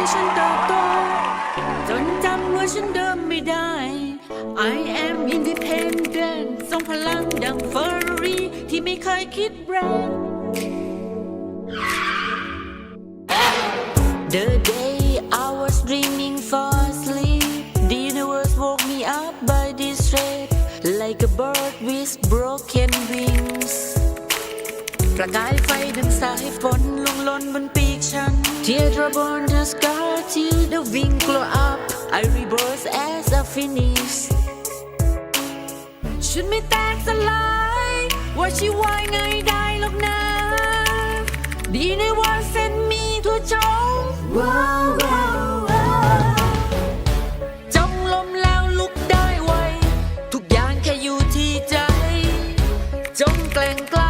ให้ฉันเติบโตจนจำว่าฉันเดิมไม่ได้ I am independent ทรงพลังดังเฟอร์รารี่ที่ไม่เคยคิดแรง The day I was dreaming for sleep The universe woke me up by this thread Like a bird with broken wings ประกายไฟดังสายฝนลงลนบนปีกฉัน Teardrop on the sky till the wind blow up I reverse as I finish ฉันไม่แตกสลายว่าชีวายไงได้หรอกนะดีในวันเส้นมีทั่วชงว้าวว้าวจมลมแล้วลุกได้ไว ทุกอย่างแค่อยู่ที่ใจ จงแกล้งกล้า